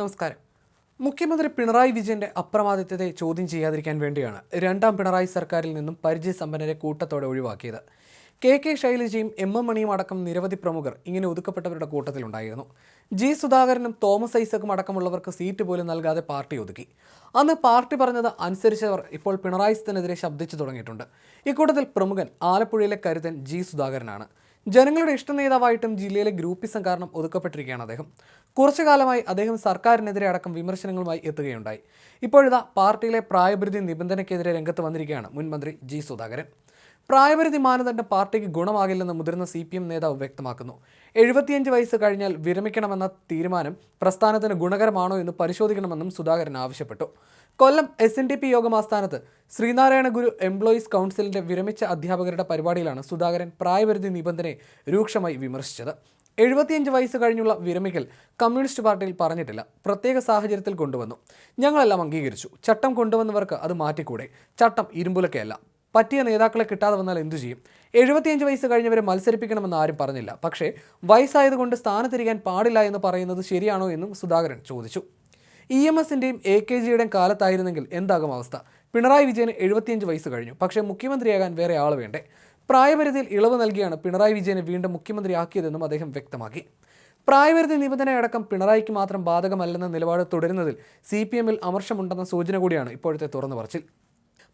നമസ്കാരം. മുഖ്യമന്ത്രി പിണറായി വിജയന്റെ അപ്രമാദിത്വത്തെ ചോദ്യം ചെയ്യാതിരിക്കാൻ വേണ്ടിയാണ് രണ്ടാം പിണറായി സർക്കാരിൽ നിന്നും പരിചയസമ്പന്നരെ കൂട്ടത്തോടെ ഒഴിവാക്കിയത്. കെ കെ ശൈലജയും എം എം മണിയും അടക്കം നിരവധി പ്രമുഖർ ഇങ്ങനെ ഒതുക്കപ്പെട്ടവരുടെ കൂട്ടത്തിലുണ്ടായിരുന്നു ജി സുധാകരനും തോമസ് ഐസക്കും അടക്കമുള്ളവർക്ക് സീറ്റ് പോലും നൽകാതെ പാർട്ടി ഒതുക്കി. അന്ന് പാർട്ടി പറഞ്ഞത് അനുസരിച്ചവർ ഇപ്പോൾ പിണറായി സ്ഥനെതിരെ ശബ്ദിച്ചു തുടങ്ങിയിട്ടുണ്ട്. ഇക്കൂട്ടത്തിൽ പ്രമുഖൻ ആലപ്പുഴയിലെ കരുതൻ ജി സുധാകരനാണ്. ജനങ്ങളുടെ ഇഷ്ട നേതാവായിട്ടും ജില്ലയിലെ ഗ്രൂപ്പിസം കാരണം ഒതുക്കപ്പെട്ടിരിക്കുകയാണ് അദ്ദേഹം. കുറച്ചു കാലമായി അദ്ദേഹം സർക്കാരിനെതിരെ അടക്കം വിമർശനങ്ങളുമായി എത്തുകയുണ്ടായി. ഇപ്പോഴിതാ പാർട്ടിയിലെ പ്രായപരിധി നിബന്ധനയ്ക്കെതിരെ രംഗത്ത് വന്നിരിക്കുകയാണ് മുൻ മന്ത്രി ജി സുധാകരൻ. പ്രായപരിധി മാനദണ്ഡം പാർട്ടിക്ക് ഗുണമാകില്ലെന്ന് മുതിർന്ന സി പി എം നേതാവ് വ്യക്തമാക്കുന്നു. എഴുപത്തിയഞ്ച് വയസ്സ് കഴിഞ്ഞാൽ വിരമിക്കണമെന്ന തീരുമാനം പ്രസ്ഥാനത്തിന് ഗുണകരമാണോ എന്ന് പരിശോധിക്കണമെന്നും സുധാകരൻ ആവശ്യപ്പെട്ടു. Kollam S N D P യോഗം ആസ്ഥാനത്ത് ശ്രീനാരായണ ഗുരു എംപ്ലോയീസ് കൗൺസിലിന്റെ വിരമിച്ച അധ്യാപകരുടെ പരിപാടിയിലാണ് സുധാകരൻ പ്രായപരിധി നിബന്ധനയെ രൂക്ഷമായി വിമർശിച്ചത്. എഴുപത്തിയഞ്ച് വയസ്സ് കഴിഞ്ഞുള്ള വിരമിക്കൽ കമ്മ്യൂണിസ്റ്റ് പാർട്ടിയിൽ പറഞ്ഞിട്ടില്ല. പ്രത്യേക സാഹചര്യത്തിൽ കൊണ്ടുവന്നു. ഞങ്ങളെല്ലാം അംഗീകരിച്ചു. ചട്ടം കൊണ്ടുവന്നവർക്ക് അത് മാറ്റിക്കൂടെ? ചട്ടം ഇരുമ്പുലക്കയല്ല. പറ്റിയ നേതാക്കളെ കിട്ടാതെ വന്നാൽ എന്തു ചെയ്യും? എഴുപത്തിയഞ്ച് വയസ്സ് കഴിഞ്ഞവരെ മത്സരിപ്പിക്കണമെന്ന് ആരും പറഞ്ഞില്ല. പക്ഷേ വയസ്സായതുകൊണ്ട് സ്ഥാനത്തിരിക്കാൻ പാടില്ല എന്ന് പറയുന്നത് ശരിയാണോ എന്നും സുധാകരൻ ചോദിച്ചു. ഇ എം എസിന്റെയും എ കെ ജിയുടെയും കാലത്തായിരുന്നെങ്കിൽ എന്താകും അവസ്ഥ? പിണറായി വിജയന് എഴുപത്തിയഞ്ച് വയസ്സ് കഴിഞ്ഞു. പക്ഷേ മുഖ്യമന്ത്രിയാകാൻ വേറെ ആൾ വേണ്ടേ? പ്രായപരിധിയിൽ ഇളവ് നൽകിയാണ് പിണറായി വിജയനെ വീണ്ടും മുഖ്യമന്ത്രിയാക്കിയതെന്നും അദ്ദേഹം വ്യക്തമാക്കി. പ്രായപരിധി നിബന്ധനയടക്കം പിണറായിക്ക് മാത്രം ബാധകമല്ലെന്ന നിലപാട് തുടരുന്നതിൽ സി പി എമ്മിൽ അമർഷമുണ്ടെന്ന സൂചന കൂടിയാണ് ഇപ്പോഴത്തെ തുറന്നു പറച്ചിൽ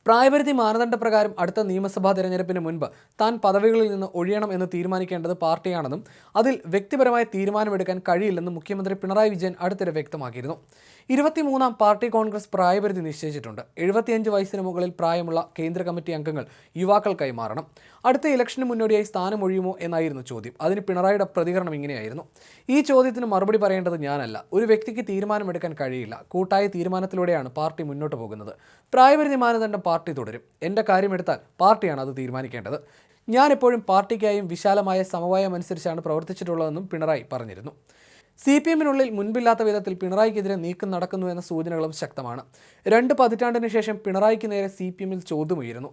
പ്രായപരിധി മാനദണ്ഡ പ്രകാരം അടുത്ത നിയമസഭാ തെരഞ്ഞെടുപ്പിന് മുൻപ് താൻ പദവികളിൽ നിന്ന് ഒഴിയണം എന്ന് തീരുമാനിക്കേണ്ടത് പാർട്ടിയാണെന്നും അതിൽ വ്യക്തിപരമായ തീരുമാനമെടുക്കാൻ കഴിയില്ലെന്നും മുഖ്യമന്ത്രി പിണറായി വിജയൻ അടുത്തിടെ വ്യക്തമാക്കിയിരുന്നു. ഇരുപത്തിമൂന്നാം പാർട്ടി കോൺഗ്രസ് പ്രായപരിധി നിശ്ചയിച്ചിട്ടുണ്ട്. എഴുപത്തിയഞ്ച് വയസ്സിന് മുകളിൽ പ്രായമുള്ള കേന്ദ്ര കമ്മിറ്റി അംഗങ്ങൾ യുവാക്കൾ കൈമാറണം. അടുത്ത ഇലക്ഷന് മുന്നോടിയായി സ്ഥാനം ഒഴിയുമോ എന്നായിരുന്നു ചോദ്യം. അതിന് പിണറായിയുടെ പ്രതികരണം ഇങ്ങനെയായിരുന്നു. ഈ ചോദ്യത്തിന് മറുപടി പറയേണ്ടത് ഞാനല്ല. ഒരു വ്യക്തിക്ക് തീരുമാനമെടുക്കാൻ കഴിയില്ല. കൂട്ടായ തീരുമാനത്തിലൂടെയാണ് പാർട്ടി മുന്നോട്ട് പോകുന്നത്. പ്രായപരിധി മാനദണ്ഡം പാർട്ടി തുടരും. എന്റെ കാര്യമെടുത്താൽ പാർട്ടിയാണ് അത് തീരുമാനിക്കേണ്ടത്. ഞാൻ എപ്പോഴും പാർട്ടിക്കായും വിശാലമായ സമവായം അനുസരിച്ചാണ് പ്രവർത്തിച്ചിട്ടുള്ളതെന്നും പിണറായി പറഞ്ഞിരുന്നു. സി പി എമ്മിനുള്ളിൽ മുൻപില്ലാത്ത വിധത്തിൽ പിണറായിക്കെതിരെ നീക്കം നടക്കുന്നു എന്ന സൂചനകളും ശക്തമാണ്. രണ്ട് പതിറ്റാണ്ടിന് ശേഷം പിണറായിക്ക് നേരെ സി പി എമ്മിൽ ചോദ്യമുയരുന്നു.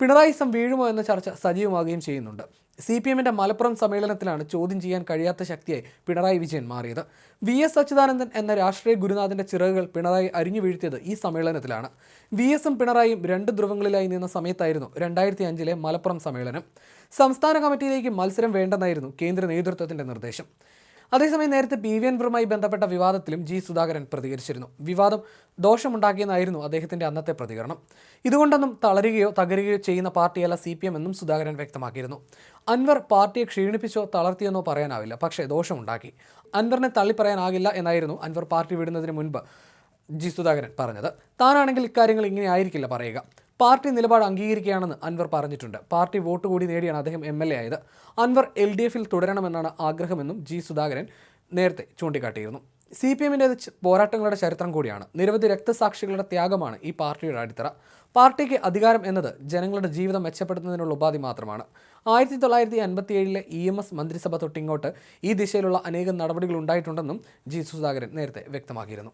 പിണറായിസം വീഴുമോ എന്ന ചർച്ച സജീവമാകുകയും ചെയ്യുന്നുണ്ട്. സി പി എമ്മിന്റെ മലപ്പുറം സമ്മേളനത്തിലാണ് ചോദ്യം ചെയ്യാൻ കഴിയാത്ത ശക്തിയായി പിണറായി വിജയൻ മാറിയത്. വി എസ് അച്യുതാനന്ദൻ എന്ന രാഷ്ട്രീയ ഗുരുനാഥന്റെ ചിറകുകൾ പിണറായി അരിഞ്ഞു വീഴ്ത്തിയത് ഈ സമ്മേളനത്തിലാണ്. വി എസും പിണറായിയും രണ്ട് ധ്രുവങ്ങളിലായി നിന്ന സമയത്തായിരുന്നു രണ്ടായിരത്തി അഞ്ചിലെ മലപ്പുറം സമ്മേളനം. സംസ്ഥാന കമ്മിറ്റിയിലേക്ക് മത്സരം വേണ്ടെന്നായിരുന്നു കേന്ദ്ര നേതൃത്വത്തിന്റെ നിർദ്ദേശം. അതേസമയം നേരത്തെ പി വി എൻവറുമായി ബന്ധപ്പെട്ട വിവാദത്തിലും ജി സുധാകരൻ പ്രതികരിച്ചിരുന്നു. വിവാദം ദോഷമുണ്ടാക്കിയെന്നായിരുന്നു അദ്ദേഹത്തിന്റെ അന്നത്തെ പ്രതികരണം. ഇതുകൊണ്ടൊന്നും തളരുകയോ തകരുകയോ ചെയ്യുന്ന പാർട്ടിയല്ല സി പി എം എന്നും സുധാകരൻ വ്യക്തമാക്കിയിരുന്നു. അൻവർ പാർട്ടിയെ ക്ഷീണിപ്പിച്ചോ തളർത്തിയെന്നോ പറയാനാവില്ല പക്ഷേ ദോഷമുണ്ടാക്കി. അൻവറിനെ തള്ളിപ്പറയാനാകില്ല എന്നായിരുന്നു അൻവർ പാർട്ടി വിടുന്നതിന് മുൻപ് ജി സുധാകരൻ പറഞ്ഞത്. താനാണെങ്കിൽ ഇക്കാര്യങ്ങൾ ഇങ്ങനെ ആയിരിക്കില്ല പറയുക. പാർട്ടി നിലപാട് അംഗീകരിക്കുകയാണെന്ന് അൻവർ പറഞ്ഞിട്ടുണ്ട്. പാർട്ടി വോട്ട് കൂടി നേടിയാണ് അദ്ദേഹം എം എൽ എ ആയത്. അൻവർ എൽ ഡി എഫിൽ തുടരണമെന്നാണ് ആഗ്രഹമെന്നും ജി സുധാകരൻ നേരത്തെ ചൂണ്ടിക്കാട്ടിയിരുന്നു. സി പി എമ്മിന്റെ പോരാട്ടങ്ങളുടെ ചരിത്രം കൂടിയാണ്. നിരവധി രക്തസാക്ഷികളുടെ ത്യാഗമാണ് ഈ പാർട്ടിയുടെ അടിത്തറ. പാർട്ടിക്ക് അധികാരം എന്നത് ജനങ്ങളുടെ ജീവിതം മെച്ചപ്പെടുത്തുന്നതിനുള്ള ഉപാധി മാത്രമാണ്. ആയിരത്തി തൊള്ളായിരത്തി അൻപത്തി ഏഴിലെ ഇ എം എസ് മന്ത്രിസഭ തൊട്ടിങ്ങോട്ട് ഈ ദിശയിലുള്ള അനേകം നടപടികൾ ഉണ്ടായിട്ടുണ്ടെന്നും ജി സുധാകരൻ നേരത്തെ വ്യക്തമാക്കിയിരുന്നു.